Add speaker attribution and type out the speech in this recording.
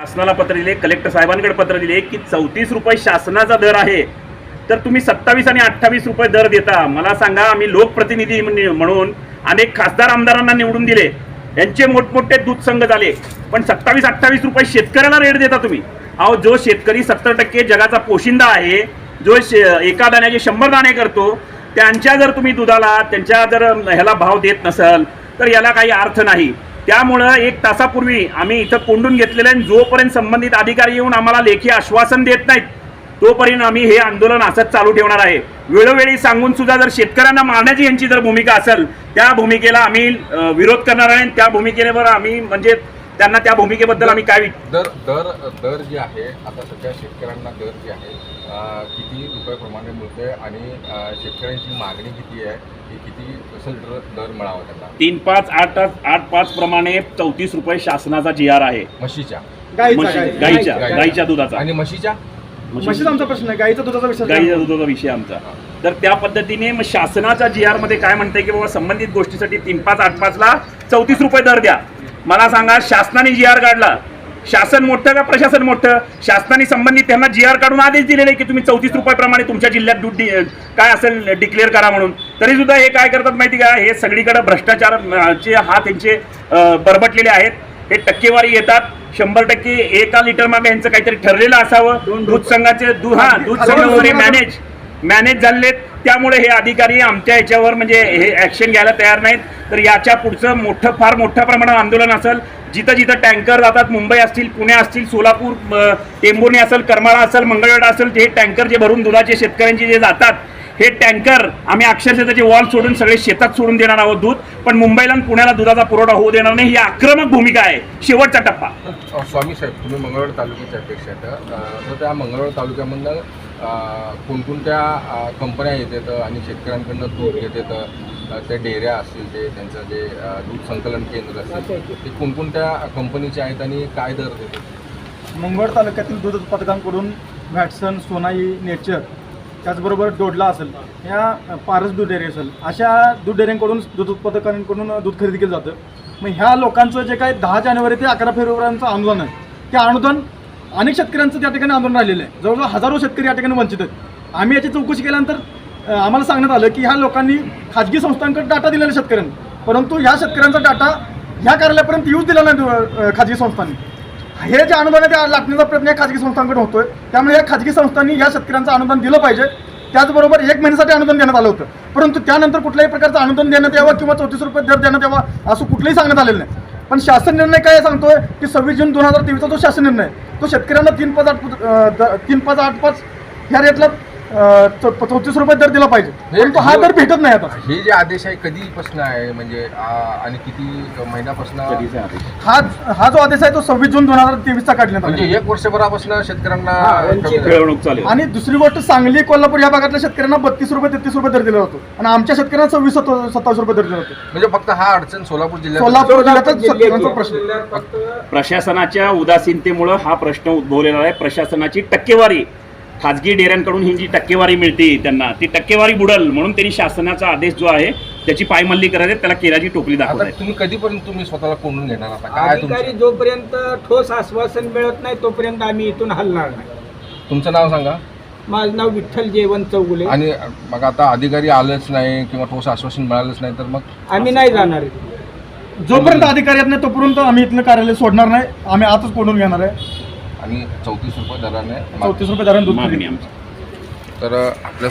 Speaker 1: शासनाला पत्र दिले कलेक्टर साहेबांकडे पत्र दिले की चौतीस रुपये शासनाचा दर आहे. तर तुम्ही सत्तावीस आणि अठ्ठावीस रुपये दर देता. मला सांगा आम्ही लोकप्रतिनिधी म्हणून अनेक खासदार आमदारांना निवडून दिले. यांचे मोठमोठे दूध संघ झाले. पण सत्तावीस अठ्ठावीस रुपये शेतकऱ्याला रेट देता तुम्ही. अहो जो शेतकरी सत्तर टक्के जगाचा पोशिंदा आहे जो शे एका दाण्याचे शंभर दाणे करतो त्यांच्या जर तुम्ही दुधाला त्यांच्या जर ह्याला भाव देत नसाल तर याला काही अर्थ नाही. त्यामुळं एक तासापूर्वी आम्ही इथं कोंडून घेतलेलं आहे आणि जोपर्यंत संबंधित अधिकारी येऊन आम्हाला लेखी आश्वासन देत नाहीत तोपर्यंत आम्ही हे आंदोलन असंच चालू ठेवणार आहे. वेळोवेळी सांगून सुद्धा जर शेतकऱ्यांना मारण्याची यांची जर भूमिका असेल त्या भूमिकेला आम्ही विरोध करणार आहे त्या भूमिकेवर आम्ही म्हणजे त्यांना त्या भूमिकेबद्दल आम्ही काय
Speaker 2: दर दर दर जे आहे आता सध्या शेतकऱ्यांना दर जे आहे किती रुपयाप्रमाणे मिळते आणि अं, शेतकऱ्यांची मागणी किती आहे ही किती कसं दर दर मिळावा त्यांना.
Speaker 1: तीन पाच आठ आठ पाच प्रमाणे चौतीस रुपये शासनाचा जी आर आहे.
Speaker 2: म्हशीच्या.
Speaker 3: गाईचा
Speaker 1: म्हशी-
Speaker 3: गाईचा.
Speaker 1: गाईच्या
Speaker 2: गाईच्या.
Speaker 1: दुधाचा.
Speaker 2: आणि म्हशीच्या?
Speaker 3: म्हशीचा आमचा प्रश्न आहे गाईचा दुधाचा विषय
Speaker 1: गाईच्या दुधाचा विषय आमचा. तर त्या पद्धतीने मग शासनाच्या जी आरमध्ये काय म्हणतंय की बाबा संबंधित गोष्टीसाठी तीन पाच आठ पाच ला चौतीस रुपये दर द्या. मला सांगा शासनाने जी आर काढला. शासन मोठं का प्रशासन मोठं? शासनाने संबंधित त्यांना जी आर काढून आदेश दिलेले की तुम्ही चौतीस रुपयाप्रमाणे तुमच्या जिल्ह्यात दूध काय असेल डिक्लेअर करा म्हणून. तरी सुद्धा हे काय करतात माहिती का? हे सगळीकडे भ्रष्टाचाराचे हात यांचे बरबटलेले आहेत. हे टक्केवारी येतात. शंभर टक्के एका लिटर मागे यांचं काहीतरी ठरलेलं असावं. दूध संघाचे दूध हा दूध संघ मॅनेज मॅनेज झालेत त्यामुळे हे अधिकारी आमच्या याच्यावर म्हणजे हे ॲक्शन घ्यायला तयार नाहीत. तर याच्या पुढचं मोठं फार मोठ्या प्रमाणात आंदोलन असेल जिथं जिथं टँकर जातात मुंबई असतील पुणे असतील सोलापूर अं, असेल करमाळा असेल मंगळवेढा असेल हे टँकर जे भरून दुधाचे शेतकऱ्यांचे जे जातात हे टँकर आम्ही अक्षरशः त्याचे वॉल सोडून सगळे शेतात सोडून देणार आहोत दूध पण मुंबईला आणि पुण्याला दुधाचा पुरवठा होऊ देणार नाही ही आक्रमक भूमिका आहे. शेवटचा टप्पा.
Speaker 2: स्वामी साहेब तुम्ही मंगळवेढ तालुक्याचे अध्यक्ष आहेत. तर त्या मंगळवेढ तालुक्यामधनं कोणकोणत्या कंपन्या येतात आणि शेतकऱ्यांकडनं दूध घेतात त्या डेऱ्या असतील ते त्यांचं जे दूध संकलन केंद्र असेल ते कोणकोणत्या कंपनीचे आहेत आणि काय दर देतात?
Speaker 3: मंगळ तालुक्यातील दूध उत्पादकांकडून व्हॅटसन सोनाई नेचर त्याचबरोबर डोडला असेल या पारस दूध डेअरी असेल अशा दूध डेअरींकडून दूध उत्पादकांकडून दूध खरेदी केलं जातं. मग ह्या लोकांचं जे काही दहा जानेवारी ते अकरा फेब्रुवारीचं अनुदान आहे ते अनुदान अनेक शेतकऱ्यांचं त्या ठिकाणी आंदोलन राहिलेलं आहे. जवळजवळ हजारो शेतकरी या ठिकाणी वंचित आहेत. आम्ही याची चौकशी केल्यानंतर आम्हाला सांगण्यात आलं की ह्या लोकांनी खाजगी संस्थांकडे डाटा दिलेला शेतकऱ्यांनी. परंतु ह्या शेतकऱ्यांचा डाटा ह्या कार्यालयापर्यंत येऊच दिला नाही खाजगी संस्थांनी. हे जे अनुदान आहे ते लाटण्याचा प्रयत्न या खाजगी संस्थांकडे होतोय. त्यामुळे या खाजगी संस्थांनी या शेतकऱ्यांचं अनुदान दिलं पाहिजे. त्याचबरोबर एक महिन्यासाठी अनुदान देण्यात आलं होतं. परंतु त्यानंतर कुठल्याही प्रकारचं अनुदान देण्यात यावं किंवा चौतीस रुपये दर देण्यात यावा असं कुठलंही सांगण्यात आलेलं नाही. पण शासन निर्णय काय सांगतोय की सव्वीस जून दोन हजार तेवीसचा जो शासन निर्णय तो शेतकऱ्यांना तीन पाच आठ द- तीन पाच आठ पाच ह्या रेटला चौतीस रुपये दर दिला पाहिजे. परंतु हा दर भेटत नाही आता.
Speaker 2: हे जे आदेश आहे कधीपासून आहे? म्हणजे आणि किती महिन्यापासून?
Speaker 3: हा हा जो आदेश आहे तो सव्वीस जून दोन हजार तेवीसचा काढण्यात आला.
Speaker 2: म्हणजे एक वर्षभरापासून शेतकऱ्यांना
Speaker 3: हा. आणि दुसरी गोष्ट सांगली कोल्हापूर या भागातल्या शेतकऱ्यांना बत्तीस रुपये तेहतीस रुपये दर दिला जातो. आणि आमच्या शेतकऱ्यांना सव्वीस सत्ता- सत्तावीस रुपये दर दिला जातो.
Speaker 2: म्हणजे फक्त हा अडचण सोलापूर जिल्ह्यात
Speaker 3: सोलापूर जिल्ह्यातच शेतकऱ्यांचा प्रश्न.
Speaker 1: प्रशासनाच्या उदासीनतेमुळं हा प्रश्न उद्भवलेला आहे. प्रशासनाची टक्केवारी खाजगी डेऱ्यांकडून ही जी टक्केवारी मिळते त्यांना ती टक्केवारी बुडल म्हणून त्यांनी शासनाचा आदेश जो आहे त्याची पायमल्ली करायचे त्याला केराची टोपली दाखवत
Speaker 2: तुम्ही कधीपर्यंत तुम्ही स्वतःला कोंडून घेणार आता?
Speaker 4: जोपर्यंत ठोस आश्वासन मिळत नाही तोपर्यंत आम्ही इथून हलणार नाही.
Speaker 2: तुमचं नाव सांगा.
Speaker 4: माझं नाव विठ्ठल जेवण चौगुले.
Speaker 2: आणि मग आता अधिकारी आलेच नाही किंवा ठोस आश्वासन मिळालंच नाही तर मग?
Speaker 4: आम्ही नाही जाणार.
Speaker 3: जोपर्यंत अधिकारी येत नाही तोपर्यंत आम्ही इथलं कार्यालय सोडणार नाही. आम्ही आताच कोंडून घेणार आहे.
Speaker 2: आणि चौतीस रुपये दराने
Speaker 3: चौतीस रुपये दराने दूध
Speaker 1: मागणी
Speaker 3: खरेदी.
Speaker 1: आमची
Speaker 2: तर आपल्या